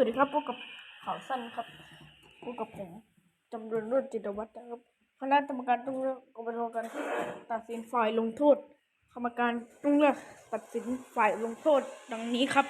วัสดีครับพบกับข่าวสั้นครับพบกับผมจำเริญรุ่นจิตวัฒน์นะครับคณะกรรมการต้องเลือกกรรมการตัดสินฝ่ายลงโทษกรรมการต้องเลือกตัดสินฝ่ายลงโทษดังนี้ครับ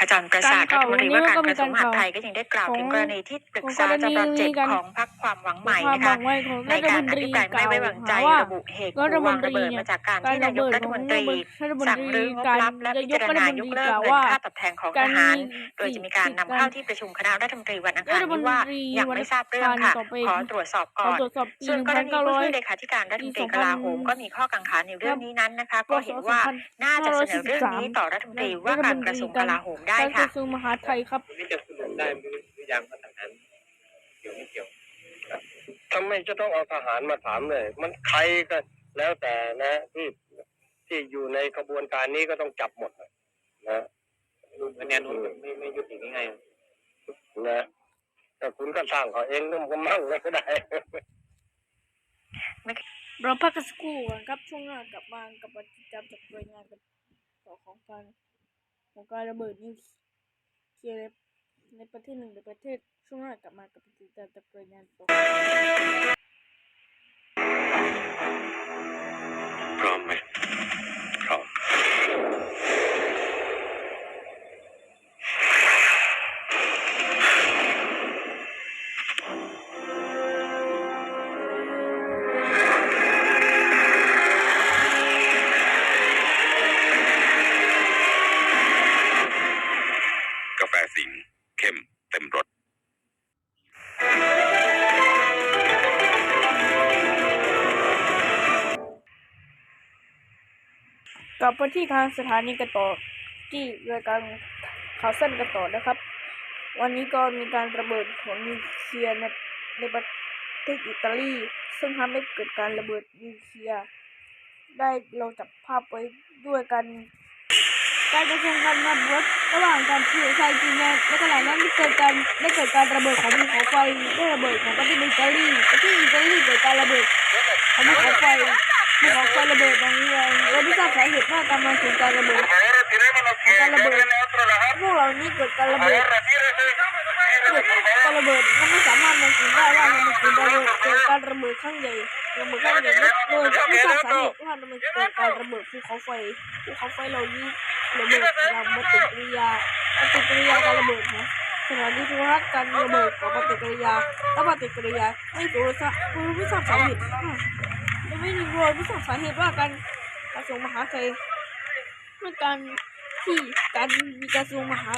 ขจรประสาทการรัฐมนตรีข่าวว่าการวันนี้กระทรวงมหาดไทยก็ก็มียังได้กล่าวถึงของกรณีที่ปรึกของษากรณีจำเจ็ดการของพรรคความหวังใหม่ความนะหวัคะงไว้ของในรัฐกามรนอตรีภิปรายไม่ไว้วางใจกล่าวระบุเหตุรัฐมวานงตระรีเบิดเนี่ยมาจากการการที่ระนายเบิกดรัขฐองมนตรีรัฐมนสั่งตรีรื้องบการลับและนาพิยกจารรัฐณามนยกตรีเลิกกล่าวเงินว่าค่าตอบแทนของทการหารมีโดยจะมีการนำการเข้าที่ประชุมคณะรัฐมนตรีวันอังคารนี้ว่ารัฐมนตรียังไม่ทราบเรื่องค่ะวันอังคารต่อไปขอตรวจสอบขอก่อนตรวจสอบปีส่วนกรณีผู้ช่วยเล1900ขาธิการรัฐมนตรีปีกลาโหมก็มีข้อกังขาในเรื่องนี้นั้นนะคะ ก็เห็นว่าน่าจะเสนอเรื่องนี้ต่อรัฐมนตรีว่าการกระทรวงกลาโหมได้การกค่ะ ระทรวงมหาดไทยครับ ไม่จะสรุปได้หรือยังว่าทหารเกี่ยวไม่เกี่ยว ทำไมจะต้องเอาทหารมาถามเลย มันใครก็แล้วแต่นะที่ที่อยู่ในกระบวนการนี้ก็ต้องจับหมดนะดูคะแนนนู้นไม่ไม่ยุติง่ายนะแต่คุณก็สร้างเขาเองก็มั่งเลยก็ได้ เราพักกันสักครู่ก่อนครับช่วงหน้ากลับมากับปฏิจจจากรายงานกันต่อของการ ของการระเบิดนิวเคลียร์ในประเทศหนึ่งในประเทศช่วงหน้ากลับมากับปฏิจจจากรายงานต่อพร้อมไหม ลับมาที่ทางสถานีกันต่อที่รายการข่าวสั้นกันต่อนะครับ วันนี้ก็มีการระเบิดของนิวเคลียร์ในในประเทศอิตาลี ซึ่งทำให้เกิดการระเบิดนิวเคลียร์ได้เราจับภาพไว้ด้วยกัน การกระทรวงการระเบิดระหว่างการเชื่อชายจีนในขณะนั้นได้เกิดการได้เกิดการระเบิดของภูเขาไฟได้ระเบิดของประเทศอิตาลีประเทศอิตาลีเกิดการระเบิดของภูเขาไฟ ภูเขาไฟระเบิดบางแรงเราไม่ทราบสาเหตุว่าการมาถึงการระเบิดของการระเบิดพวกเหล่านี้เกิดการระเบิดเกิดการระเบิดมันไม่สามารถมองเห็นได้ว่ามันเกิดการระเบิดเกิดการระเบิดครั้งใหญ่ระเบิดครั้งใหญ่โดยไม่ทราบสาเหตุว่ามันเกิดการระเบิดภูเขาไฟภูเขาไฟเหล่านี้ระเบิดอย่างปฏิกิริยาปฏิกิริยาการระเบิดนะขณะนี้คือว่าการระเบิดของปฏิกิริยาและปฏิกิริยาไม่รู้สาไม่ทราบสาเหตุ ยังไม่รู้ไม่ทราบสาเหตุว่าการกระทรวงมหาไทยเมื่อการที่การมีกระทรวงมหา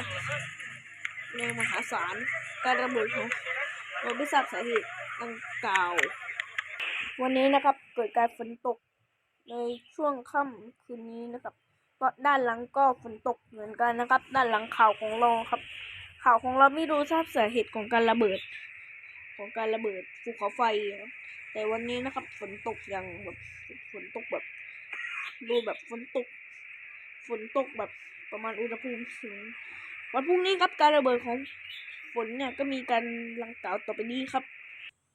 ในมหาศาลการระเบิดของเราไม่ทราบสาเหตุดังกล่าว วันนี้นะครับเกิดการฝนตกในช่วงค่ำคืนนี้นะครับก็ด้านหลังก็ฝนตกเหมือนกันนะครับ ด้านหลังข่าวของเราครับ ข่าวของเราไม่รู้ทราบสาเหตุของการระเบิด ของการระเบิดภูเขาไฟครับแต่วันนี้นะครับฝนตกอย่างแบบฝนตกแบบดูแบบฝนตก ฝนตกแบบประมาณอุณหภูมิสูงวันพรุ่งนี้ครับการระเบิดของฝนเนี่ยก็มีการลังกล่าวต่อไปนี้ครับ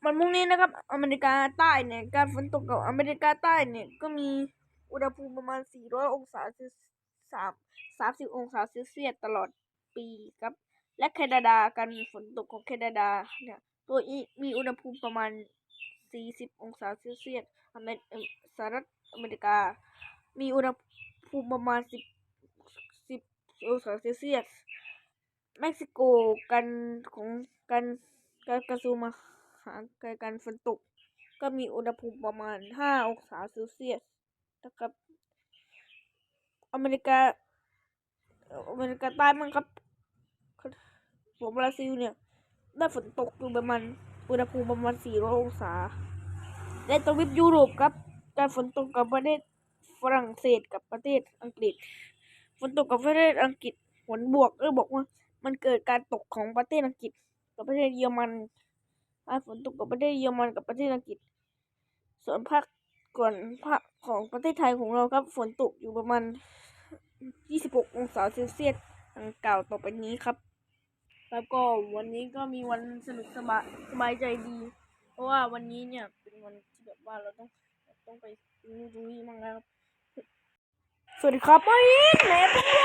วันพรุ่งนี้นะครับ อเมริกาใต้เนี่ยการฝนตกกับอเมริกาใต้เนี่ยก็มีอุณหภูมิประมาณ 400 องศาเซลสาม30องศาเซลเซียสตลอดปีครับ และแคนาดาการฝนตกของแคนาดาเนี่ย ตัวอีมีอุณหภูมิประมาณ 40 องศาเซลเซียสอเมริสหรัฐอเมริกา มีอุณหภูมิประมาณ 10 10 องศาเซลเซียส เม็กซิโกการของการการกระทรวงมหาการการฝนตก ก็มีอุณหภูมิประมาณ 5 องศาเซลเซียสนะครับ อเมริกา อเมริกาใต้มั้งครับของบราซิลเนี่ย ได้ฝนตกอยู่ประมาณอุณหภูมิประมาณ400องศาและวิปยุโรปครับ การฝนตกกับประเทศฝรั่งเศสกับประเทศอังกฤษ ฝนตกกับประเทศอังกฤษผลบวกเออบอกว่า มันเกิดการตกของประเทศอังกฤษ กับประเทศเยอรมันอ่าฝนตกกับประเทศเยอรมันกับประเทศอังกฤษ ส่วนภาคก่อนภาคของประเทศไทยของเราครับฝนตกอยู่ประมาณ 26 องศาเซลเซียสดังกล่าวต่อไปนี้ครับ แล้วก็วันนี้ก็มีวันสนุกสบายสบายใจดี เพราะว่าวันนี้เนี่ยเป็นวันที่แบบว่าเราต้องต้องไปตรงนู้นตรงนี้มั่งแล้วครับ สวัสดีครับไม่แหนพวก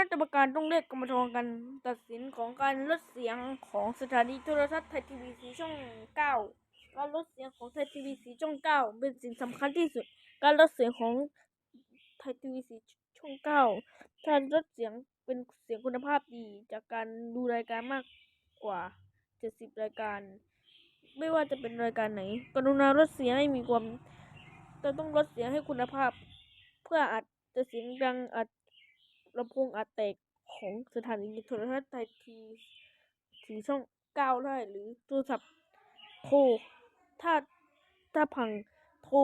ณะกรรมการต้องเรียกกรรมการตัดสินของการลดเสียงของสถานีโทรทัศน์ไทยทีวีสีช่องเก้าการลดเสียงของไทยทีวีสีช่องเก้าเป็นสิ่งสำคัญที่สุด การลดเสียงของไทยทีวีสีช่องเก้าการลดเสียงเป็นเสียงคุณภาพดี จากการดูรายการมากกว่าเจ็ดสิบรายการ ไม่ว่าจะเป็นรายการไหน กรุณาลดเสียงให้มีความจะต้องลดเสียงให้คุณภาพ เพื่ออาจจะเสียงดังอาจ ลำโพงอาจแตกของสถานีโทรทัศน์ไทยทีสีช่องเก้าได้หรือโทรศัพท์โทรถ้าถ้าพังโทร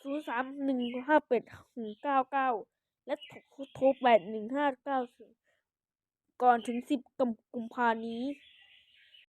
ศูนย์สามหนึ่งห้าเป็ดหนึ่งเก้าเก้าและโทรแปดหนึ่งห้าเก้าก่อนถึงสิบกุมภานี้